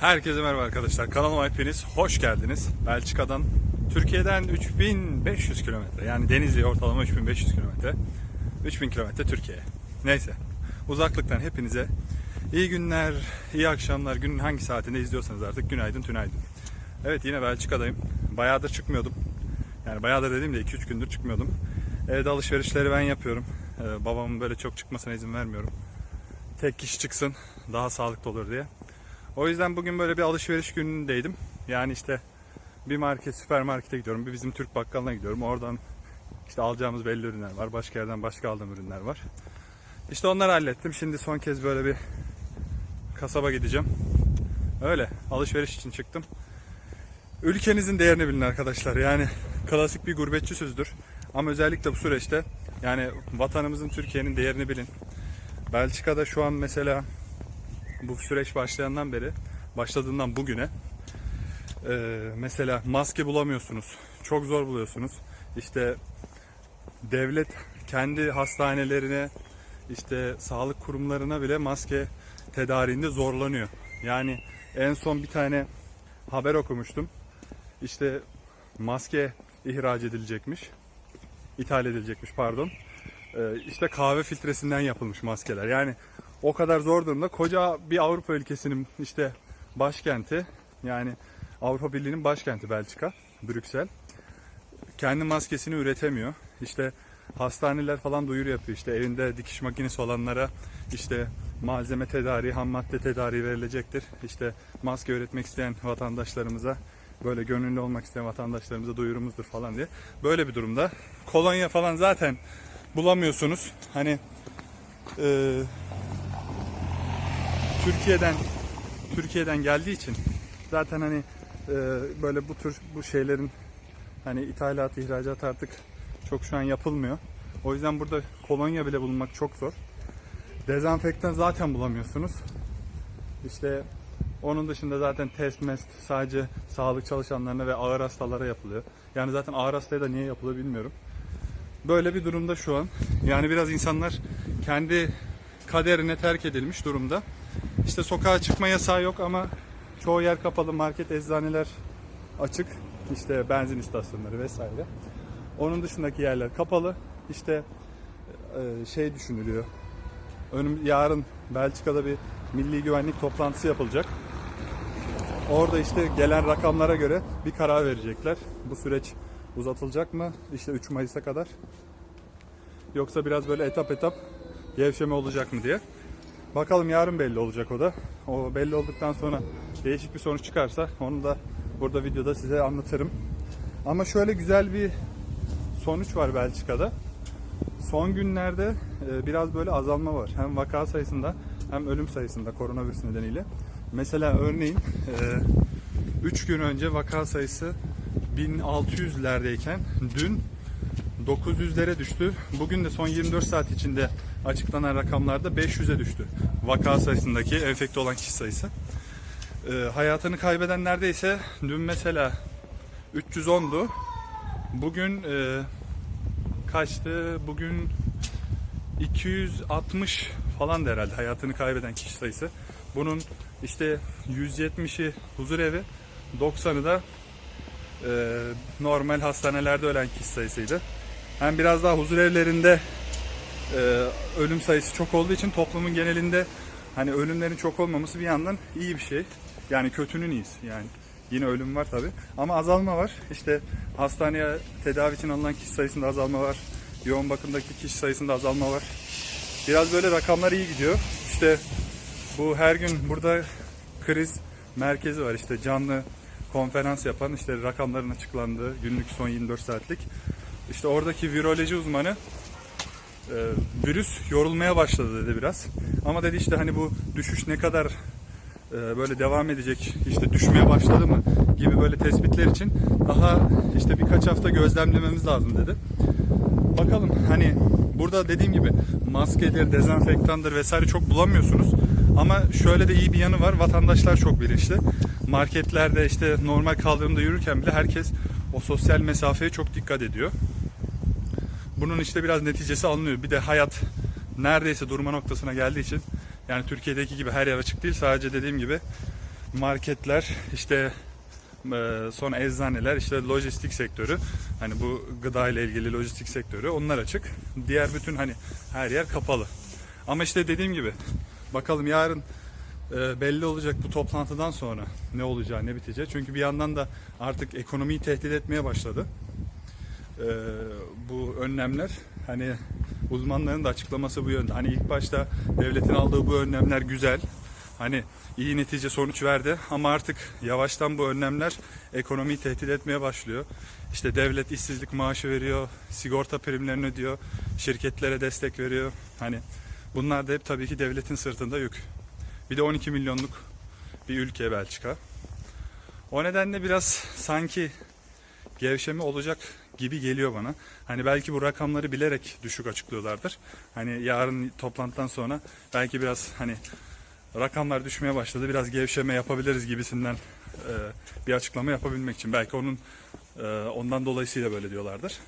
Herkese merhaba arkadaşlar. Kanalıma hepiniz hoş geldiniz. Belçika'dan, Türkiye'den 3500 kilometre. Yani Denizli ortalama 3500 kilometre. 3000 kilometre Türkiye. Neyse. Uzaklıktan hepinize iyi günler, iyi akşamlar. Günün hangi saatinde izliyorsanız artık günaydın, tünaydın. Evet yine Belçika'dayım. Bayağıdır çıkmıyordum. Yani bayağıdır dediğim de 2-3 gündür çıkmıyordum. Evde alışverişleri ben yapıyorum. Ee, babamın böyle çok çıkmasına izin vermiyorum. Tek kişi çıksın daha sağlıklı olur diye. O yüzden bugün böyle bir alışveriş günündeydim. Yani işte bir market, süpermarkete gidiyorum. Bir bizim Türk bakkalına gidiyorum. Oradan işte alacağımız belli ürünler var. Başka yerden başka aldığım ürünler var. İşte onları hallettim. Şimdi son kez böyle bir kasaba gideceğim. Öyle alışveriş için çıktım. Ülkenizin değerini bilin arkadaşlar. Yani klasik bir gurbetçi sözdür. Ama özellikle bu süreçte yani vatanımızın Türkiye'nin değerini bilin. Belçika'da şu an mesela bu süreç başlayandan beri başladığından bugüne e, mesela maske bulamıyorsunuz. Çok zor buluyorsunuz. İşte devlet kendi hastanelerine işte sağlık kurumlarına bile maske tedariğinde zorlanıyor. Yani en son bir tane haber okumuştum. İşte maske ihraç edilecekmiş. ithal edilecekmiş pardon. Ee, işte kahve filtresinden yapılmış maskeler. Yani o kadar zor durumda. Koca bir Avrupa ülkesinin işte başkenti yani Avrupa Birliği'nin başkenti Belçika, Brüksel. Kendi maskesini üretemiyor. İşte hastaneler falan duyuru yapıyor. İşte evinde dikiş makinesi olanlara işte malzeme tedariği, ham madde tedariği verilecektir. İşte maske üretmek isteyen vatandaşlarımıza böyle gönüllü olmak isteyen vatandaşlarımıza duyurumuzdur falan diye. Böyle bir durumda. Kolonya falan zaten bulamıyorsunuz. Hani e, Türkiye'den Türkiye'den geldiği için zaten hani e, böyle bu tür bu şeylerin hani ithalat ihracat artık çok şu an yapılmıyor. O yüzden burada kolonya bile bulmak çok zor. Dezenfektan zaten bulamıyorsunuz. İşte onun dışında zaten test mest sadece sağlık çalışanlarına ve ağır hastalara yapılıyor. Yani zaten ağır hastaya da niye yapılıyor bilmiyorum. Böyle bir durumda şu an. Yani biraz insanlar kendi kaderine terk edilmiş durumda. İşte sokağa çıkma yasağı yok ama çoğu yer kapalı. Market, eczaneler açık. İşte benzin istasyonları vesaire. Onun dışındaki yerler kapalı. İşte e, şey düşünülüyor. Önüm yarın Belçika'da bir milli güvenlik toplantısı yapılacak. Orada işte gelen rakamlara göre bir karar verecekler. Bu süreç uzatılacak mı? İşte 3 Mayıs'a kadar. Yoksa biraz böyle etap etap gevşeme olacak mı diye. Bakalım yarın belli olacak o da. O belli olduktan sonra değişik bir sonuç çıkarsa onu da burada videoda size anlatırım. Ama şöyle güzel bir sonuç var Belçika'da. Son günlerde e, biraz böyle azalma var. Hem vaka sayısında hem ölüm sayısında koronavirüs nedeniyle. Mesela örneğin 3 gün önce vaka sayısı 1600'lerdeyken dün 900'lere düştü. Bugün de son 24 saat içinde açıklanan rakamlarda 500'e düştü. Vaka sayısındaki enfekte olan kişi sayısı. Ee, hayatını kaybeden neredeyse dün mesela 310'du. Bugün e, kaçtı? Bugün 260 falan da herhalde hayatını kaybeden kişi sayısı. Bunun işte 170'i huzur evi, 90'ı da e, normal hastanelerde ölen kişi sayısıydı. Hem biraz daha huzur evlerinde e, ölüm sayısı çok olduğu için toplumun genelinde hani ölümlerin çok olmaması bir yandan iyi bir şey. Yani kötünün iyisi yani. Yine ölüm var tabi ama azalma var. İşte hastaneye tedavi için alınan kişi sayısında azalma var. Yoğun bakımdaki kişi sayısında azalma var. Biraz böyle rakamlar iyi gidiyor. İşte bu her gün burada kriz merkezi var işte canlı konferans yapan işte rakamların açıklandığı günlük son 24 saatlik. İşte oradaki viroloji uzmanı e, virüs yorulmaya başladı dedi biraz. Ama dedi işte hani bu düşüş ne kadar e, böyle devam edecek işte düşmeye başladı mı gibi böyle tespitler için daha işte birkaç hafta gözlemlememiz lazım dedi. Bakalım hani burada dediğim gibi maskedir, dezenfektandır vesaire çok bulamıyorsunuz. Ama şöyle de iyi bir yanı var. Vatandaşlar çok bilinçli. Marketlerde işte normal kaldırımda yürürken bile herkes o sosyal mesafeye çok dikkat ediyor. Bunun işte biraz neticesi alınıyor. Bir de hayat neredeyse durma noktasına geldiği için yani Türkiye'deki gibi her yer açık değil. Sadece dediğim gibi marketler, işte e, sonra eczaneler, işte lojistik sektörü, hani bu gıda ile ilgili lojistik sektörü onlar açık. Diğer bütün hani her yer kapalı. Ama işte dediğim gibi bakalım yarın e, belli olacak bu toplantıdan sonra ne olacağı ne biteceği. Çünkü bir yandan da artık ekonomiyi tehdit etmeye başladı. E, bu önlemler hani uzmanların da açıklaması bu yönde. Hani ilk başta devletin aldığı bu önlemler güzel. Hani iyi netice sonuç verdi ama artık yavaştan bu önlemler ekonomiyi tehdit etmeye başlıyor. İşte devlet işsizlik maaşı veriyor, sigorta primlerini ödüyor, şirketlere destek veriyor. Hani bunlar da hep tabii ki devletin sırtında yük. Bir de 12 milyonluk bir ülke Belçika. O nedenle biraz sanki gevşeme olacak gibi geliyor bana. Hani belki bu rakamları bilerek düşük açıklıyorlardır. Hani yarın toplantıdan sonra belki biraz hani rakamlar düşmeye başladı. Biraz gevşeme yapabiliriz gibisinden e, bir açıklama yapabilmek için. Belki onun e, ondan dolayısıyla böyle diyorlardır.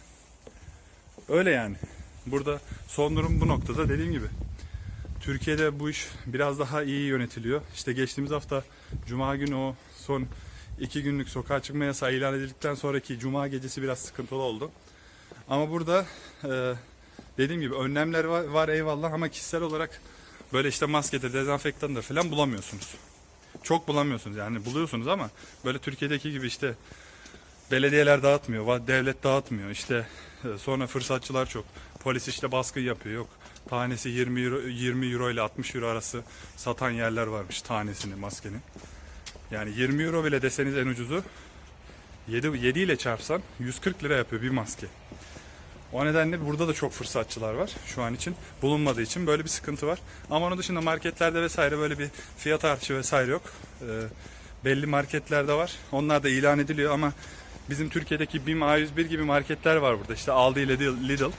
Öyle yani. Burada son durum bu noktada dediğim gibi. Türkiye'de bu iş biraz daha iyi yönetiliyor. İşte geçtiğimiz hafta Cuma günü o son iki günlük sokağa çıkma yasağı ilan edildikten sonraki Cuma gecesi biraz sıkıntılı oldu. Ama burada e, dediğim gibi önlemler var, var eyvallah ama kişisel olarak böyle işte maskedir, dezenfektandır falan bulamıyorsunuz. Çok bulamıyorsunuz yani buluyorsunuz ama böyle Türkiye'deki gibi işte belediyeler dağıtmıyor, devlet dağıtmıyor. İşte e, sonra fırsatçılar çok. Polis işte baskın yapıyor. Yok tanesi 20 euro, 20 euro ile 60 euro arası satan yerler varmış tanesini maskenin. Yani 20 euro bile deseniz en ucuzu 7, 7 ile çarpsan 140 lira yapıyor bir maske. O nedenle burada da çok fırsatçılar var şu an için. Bulunmadığı için böyle bir sıkıntı var. Ama onun dışında marketlerde vesaire böyle bir fiyat artışı vesaire yok. Ee, belli marketlerde var. Onlar da ilan ediliyor ama bizim Türkiye'deki BİM A101 gibi marketler var burada. İşte Aldi ile Lidl-.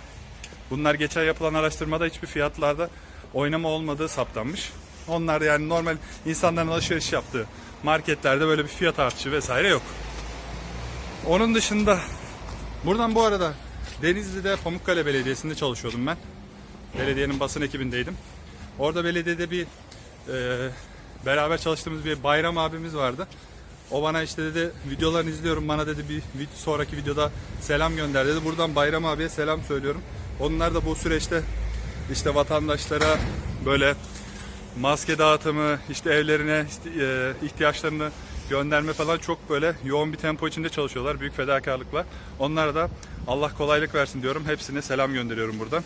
Bunlar geçen yapılan araştırmada hiçbir fiyatlarda oynama olmadığı saptanmış. Onlar yani normal insanların alışveriş yaptığı marketlerde böyle bir fiyat artışı vesaire yok. Onun dışında buradan bu arada Denizli'de Pamukkale Belediyesi'nde çalışıyordum ben. Belediyenin basın ekibindeydim. Orada belediyede bir e, beraber çalıştığımız bir Bayram abimiz vardı. O bana işte dedi videolarını izliyorum bana dedi bir sonraki videoda selam gönder dedi. Buradan Bayram abiye selam söylüyorum. Onlar da bu süreçte işte vatandaşlara böyle maske dağıtımı, işte evlerine e, ihtiyaçlarını gönderme falan çok böyle yoğun bir tempo içinde çalışıyorlar. Büyük fedakarlıkla. Onlara da Allah kolaylık versin diyorum. Hepsine selam gönderiyorum buradan.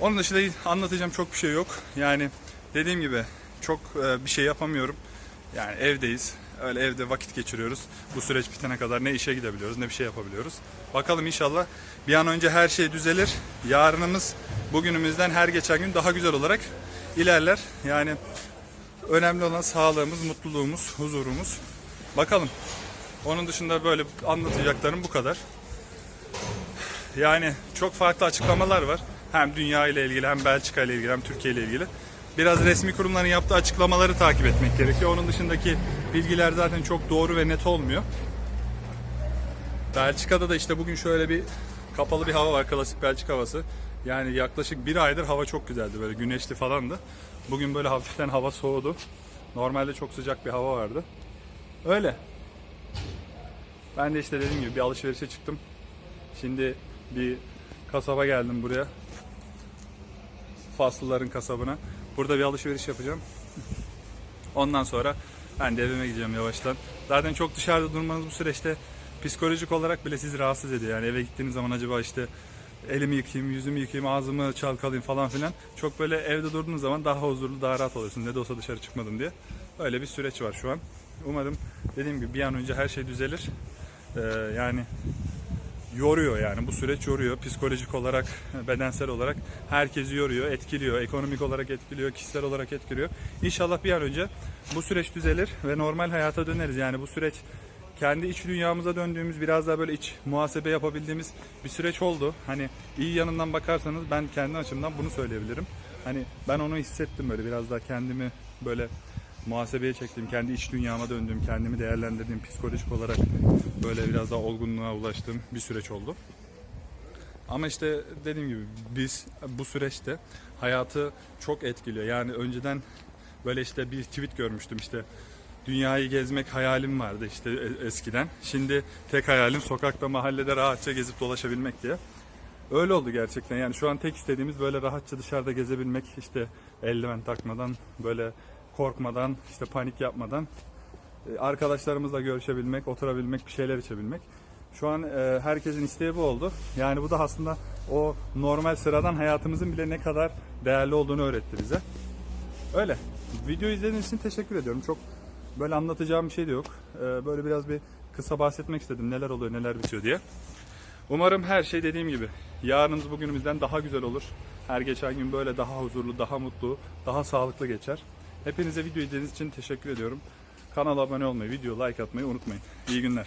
Onun dışında anlatacağım çok bir şey yok. Yani dediğim gibi çok e, bir şey yapamıyorum. Yani evdeyiz. Öyle evde vakit geçiriyoruz. Bu süreç bitene kadar ne işe gidebiliyoruz ne bir şey yapabiliyoruz. Bakalım inşallah bir an önce her şey düzelir. Yarınımız bugünümüzden her geçen gün daha güzel olarak ilerler. Yani önemli olan sağlığımız, mutluluğumuz, huzurumuz. Bakalım. Onun dışında böyle anlatacaklarım bu kadar. Yani çok farklı açıklamalar var. Hem dünya ile ilgili hem Belçika ile ilgili hem Türkiye ile ilgili. Biraz resmi kurumların yaptığı açıklamaları takip etmek gerekiyor. Onun dışındaki bilgiler zaten çok doğru ve net olmuyor. Belçika'da da işte bugün şöyle bir kapalı bir hava var. Klasik Belçika havası. Yani yaklaşık bir aydır hava çok güzeldi. Böyle güneşli falandı. Bugün böyle hafiften hava soğudu. Normalde çok sıcak bir hava vardı. Öyle. Ben de işte dediğim gibi bir alışverişe çıktım. Şimdi bir kasaba geldim buraya. Faslıların kasabına. Burada bir alışveriş yapacağım. Ondan sonra ben de evime gideceğim yavaştan. Zaten çok dışarıda durmanız bu süreçte psikolojik olarak bile sizi rahatsız ediyor. Yani eve gittiğiniz zaman acaba işte elimi yıkayayım, yüzümü yıkayayım, ağzımı çalkalayayım falan filan. Çok böyle evde durduğunuz zaman daha huzurlu, daha rahat oluyorsun. Ne de olsa dışarı çıkmadım diye. Öyle bir süreç var şu an. Umarım dediğim gibi bir an önce her şey düzelir. Ee, yani yoruyor yani bu süreç yoruyor psikolojik olarak bedensel olarak herkesi yoruyor etkiliyor ekonomik olarak etkiliyor kişisel olarak etkiliyor İnşallah bir an önce bu süreç düzelir ve normal hayata döneriz yani bu süreç kendi iç dünyamıza döndüğümüz biraz daha böyle iç muhasebe yapabildiğimiz bir süreç oldu hani iyi yanından bakarsanız ben kendi açımdan bunu söyleyebilirim hani ben onu hissettim böyle biraz daha kendimi böyle muhasebeye çektiğim, kendi iç dünyama döndüğüm, kendimi değerlendirdiğim, psikolojik olarak böyle biraz daha olgunluğa ulaştığım bir süreç oldu. Ama işte dediğim gibi biz bu süreçte hayatı çok etkiliyor. Yani önceden böyle işte bir tweet görmüştüm işte dünyayı gezmek hayalim vardı işte e- eskiden. Şimdi tek hayalim sokakta mahallede rahatça gezip dolaşabilmek diye. Öyle oldu gerçekten yani şu an tek istediğimiz böyle rahatça dışarıda gezebilmek işte eldiven takmadan böyle korkmadan işte panik yapmadan e, arkadaşlarımızla görüşebilmek, oturabilmek, bir şeyler içebilmek. Şu an e, herkesin isteği bu oldu. Yani bu da aslında o normal sıradan hayatımızın bile ne kadar değerli olduğunu öğretti bize. Öyle. Video izlediğiniz için teşekkür ediyorum. Çok böyle anlatacağım bir şey de yok. E, böyle biraz bir kısa bahsetmek istedim neler oluyor, neler bitiyor diye. Umarım her şey dediğim gibi yarınımız bugünümüzden daha güzel olur. Her geçen gün böyle daha huzurlu, daha mutlu, daha sağlıklı geçer. Hepinize video izlediğiniz için teşekkür ediyorum. Kanala abone olmayı, video like atmayı unutmayın. İyi günler.